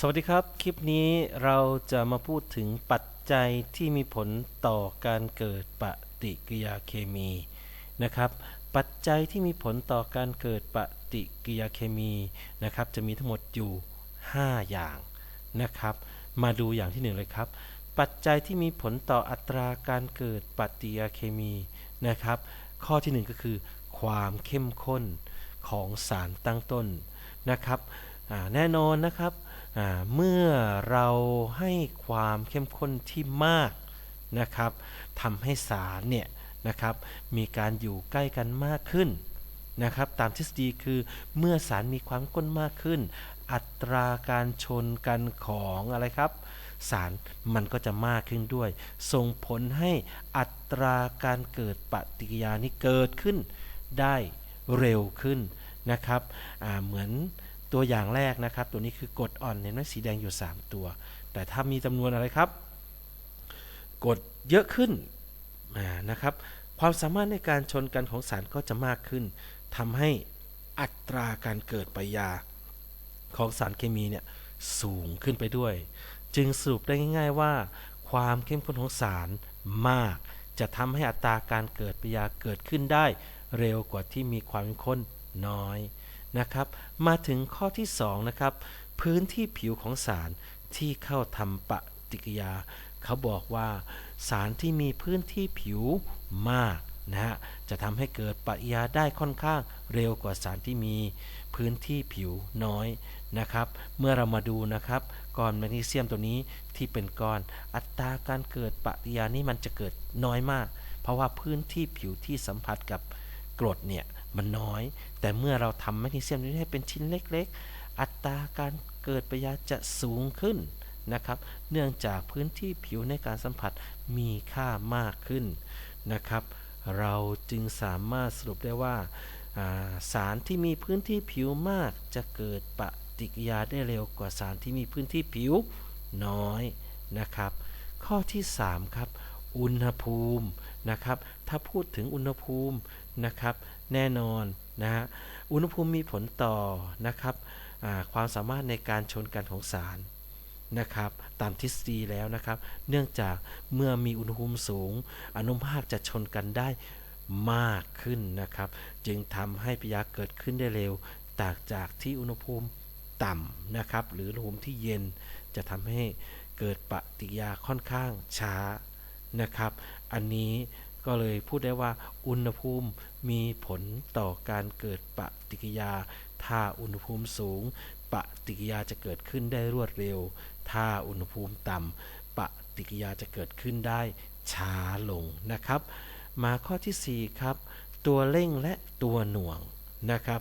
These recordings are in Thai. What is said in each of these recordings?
สวัสดีครับ คลิปนี้เราจะมาพูดถึงปัจจัยที่มีผลต่อการเกิดปฏิกิริยาเคมีนะครับ ปัจจัยที่มีผลต่อการเกิดปฏิกิริยาเคมีนะครับ จะมีทั้งหมดอยู่ 5 อย่างนะครับ มาดูอย่างที่หนึ่งเลยครับ ปัจจัยที่มีผลต่ออัตราการเกิดปฏิกิริยาเคมีนะครับ ข้อที่หนึ่งก็คือ ความเข้มข้นของสารตั้งต้นนะครับแน่นอนนะครับ เมื่อเราให้ความเข้มข้นที่มากนะครับทำให้สารเนี่ยนะครับมีการอยู่ใกล้กันมากขึ้นนะครับตามทฤษฎีคือเมื่อสารมีความข้นมากขึ้น อัตราการชนกันของอะไรครับ สารมันก็จะมากขึ้นด้วย ส่งผลให้อัตราการเกิดปฏิกิริยานี้เกิดขึ้นได้เร็วขึ้นนะครับเหมือน ตัวอย่างแรกนะครับ ตัวนี้คือกรดอ่อนเห็นไหมสีแดงอยู่ 3 ตัว แต่ถ้ามีจำนวนอะไรครับกรดเยอะขึ้นนะครับ ความสามารถในการชนกันของสารก็จะมากขึ้นทำให้อัตราการเกิดปฏิกิริยาของสารเคมีเนี่ยสูงขึ้นไปด้วย จึงสรุปได้ง่าย ๆว่า ความเข้มข้นของสารมาก จะทำให้อัตราการเกิดปฏิกิริยาเกิดขึ้นได้ เร็วกว่าที่มีความเข้มข้นน้อย นะครับ มาถึงข้อที่2นะครับ พื้นที่ผิวของสารที่เข้าทำปฏิกิยา เขาบอกว่าสารที่มีพื้นที่ผิวมากนะฮะจะทำให้เกิดปฏิกิริยาได้ค่อนข้างเร็วกว่าสารที่มีพื้นที่ผิวน้อยนะครับ เมื่อเรามาดูนะครับก้อนแมกนีเซียมตัวนี้ที่เป็นก้อน อัตราการเกิดปฏิกิริยานี้มันจะเกิดน้อยมาก เพราะว่าพื้นที่ผิวที่สัมผัสกับกรดเนี่ย มันน้อย แต่เมื่อเราทำแมกนีเซียมนี้ให้เป็นชิ้นเล็กๆ อัตราการเกิดปฏิกิริยาจะสูงขึ้นนะครับ เนื่องจากพื้นที่ผิวในการสัมผัสมีค่ามากขึ้นนะครับ เราจึงสามารถสรุปได้ว่าาสารที่มีพื้นที่ผิวมากจะเกิดปฏิกิริยาได้เร็วกว่าสารที่มีพื้นที่ผิวน้อยนะครับ ข้อที่ 3 ครับ อุณหภูมินะครับ ถ้าพูดถึงอุณหภูมินะครับ แน่นอนนะฮะอุณหภูมิมีผลต่อนะครับความสามารถในการชนกันของสารนะครับตามทฤษฎีแล้วนะครับ เนื่องจากเมื่อมีอุณหภูมิสูง อนุภาคจะชนกันได้มากขึ้นนะครับ จึงทำให้ปฏิยาเกิดขึ้นได้เร็วต่างจากที่อุณหภูมิต่ำนะครับ หรืออุณหภูมิที่เย็นจะทำให้เกิดปฏิกิริยาค่อนข้างช้า นะครับ อันนี้ก็เลยพูดได้ว่าอุณหภูมิมีผลต่อการเกิดปฏิกิยา ถ้าอุณหภูมิสูง ปฏิกิยาจะเกิดขึ้นได้รวดเร็ว ถ้าอุณหภูมิต่ำปฏิกิริยาจะเกิดขึ้นได้ช้าลงนะครับ มาข้อที่ 4 ครับ ตัวเร่งและตัวหน่วงนะครับ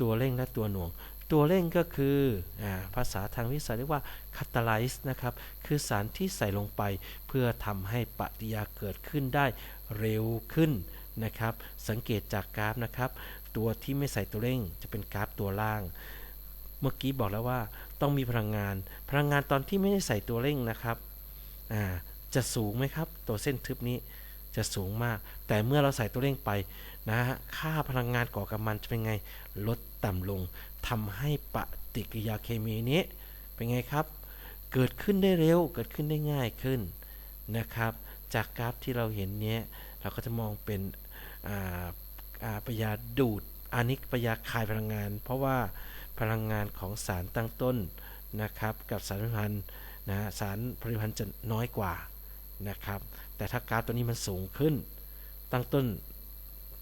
ตัวเร่งและตัวหน่วง ตัวเร่งก็คืออภาษาทางวิทยาศาสตร์เรียกว่าคาตาไลซ์นะครับ คือสารที่ใส่ลงไปเพื่อทำให้ปฏิกิริยาเกิดขึ้นได้เร็วขึ้นนะครับ สังเกตจากกราฟนะครับ ตัวที่ไม่ใส่ตัวเร่งจะเป็นกราฟตัวล่าง เมื่อกี้บอกแล้วว่าต้องมีพลังงาน พลังงานตอนที่ไม่ได้ใส่ตัวเร่งนะครับ จะสูงไหมครับ ตัวเส้นทึบนี้ จะสูงมาก แต่เมื่อเราใส่ตัวเร่งไปนะฮะค่าพลังงานก่อกำมันจะเป็นไงลดต่ำลงทำให้ปฏิกิริยาเคมีนี้เป็นไงครับ เกิดขึ้นได้เร็วเกิดขึ้นได้ง่ายขึ้นนะครับ จากกราฟที่เราเห็นเนี้ยเราก็จะมองเป็นปยาดูดอานิกปยาคายพลังงาน เพราะว่าพลังงานของสารตั้งต้นนะครับ กับสารผลิตภัณฑ์นะสารผลิตภัณฑ์จะน้อยกว่า นะครับ แต่ถ้ากราฟตัวนี้มันสูงขึ้น ตั้งต้น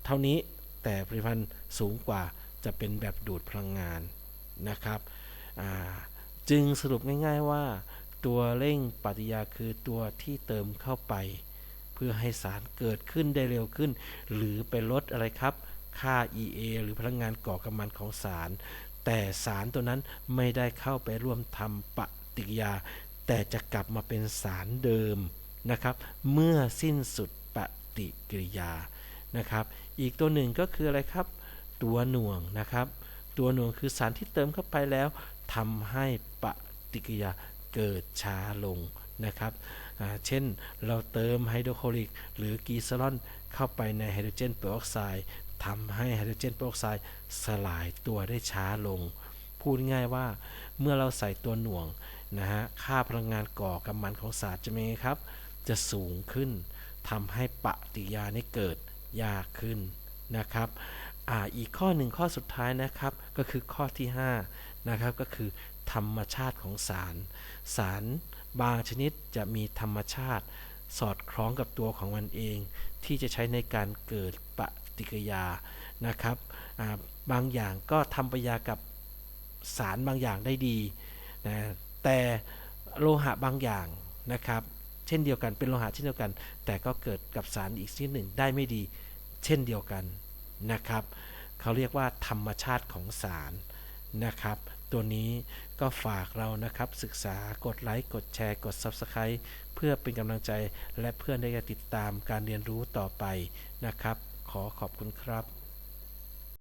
เท่านี้แต่ผลิตภัณฑ์สูงกว่าจะเป็นแบบดูดพลังงานนะครับ จึงสรุปง่าย ๆว่า ตัวเร่งปฏิยาคือตัวที่เติมเข้าไป เพื่อให้สารเกิดขึ้นได้เร็วขึ้น หรือไปลดอะไรครับ ค่า EA หรือพลังงานก่อกำมันของสาร แต่สารตัวนั้นไม่ได้เข้าไปร่วมทำปฏิกิริยา แต่จะกลับมาเป็นสารเดิม นะครับ เมื่อสิ้นสุดปฏิกิริยานะครับ อีกตัวหนึ่งก็คืออะไรครับ ตัวหน่วงนะครับ ตัวหน่วงคือสารที่เติมเข้าไปแล้วทำให้ปฏิกิริยาเกิดช้าลงนะครับ เช่นเราเติมไฮโดรคลอริก หรือกีซาลอนเข้าไปในไฮโดรเจนเปอร์ออกไซด์ทำให้ไฮโดรเจนเปอร์ออกไซด์สลายตัวได้ช้าลง พูดง่ายว่าเมื่อเราใส่ตัวหน่วงนะฮะค่าพลังงานก่อกำมันของสารจะเป็นไงครับ จะสูงขึ้นทำให้ปฏิกยานี้เกิดยากขึ้นนะครับอ่าอีกข้อหนึ่งข้อสุดท้ายนะครับก็คือข้อที่5นะครับก็คือธรรมชาติของสาร สารบางชนิดจะมีธรรมชาติสอดคล้องกับตัวของมันเอง ที่จะใช้ในการเกิดปฏิกิริยานะครับบางอย่างก็ทำปฏิกิริยากับสารบางอย่างได้ดีนะแต่โลหะบางอย่างนะครับ เช่นเดียวกันเป็นโลหะเช่นเดียวกัน แต่ก็เกิดกับสารอีกชนิดหนึ่งได้ไม่ดี เช่นเดียวกันนะครับเขาเรียกว่าธรรมชาติของสารนะครับ ตัวนี้ก็ฝากเรานะครับศึกษากดไลค์กดแชร์กด Subscribe เพื่อเป็นกำลังใจและเพื่อนได้ติดตามการเรียนรู้ต่อไปนะครับ ขอขอบคุณครับ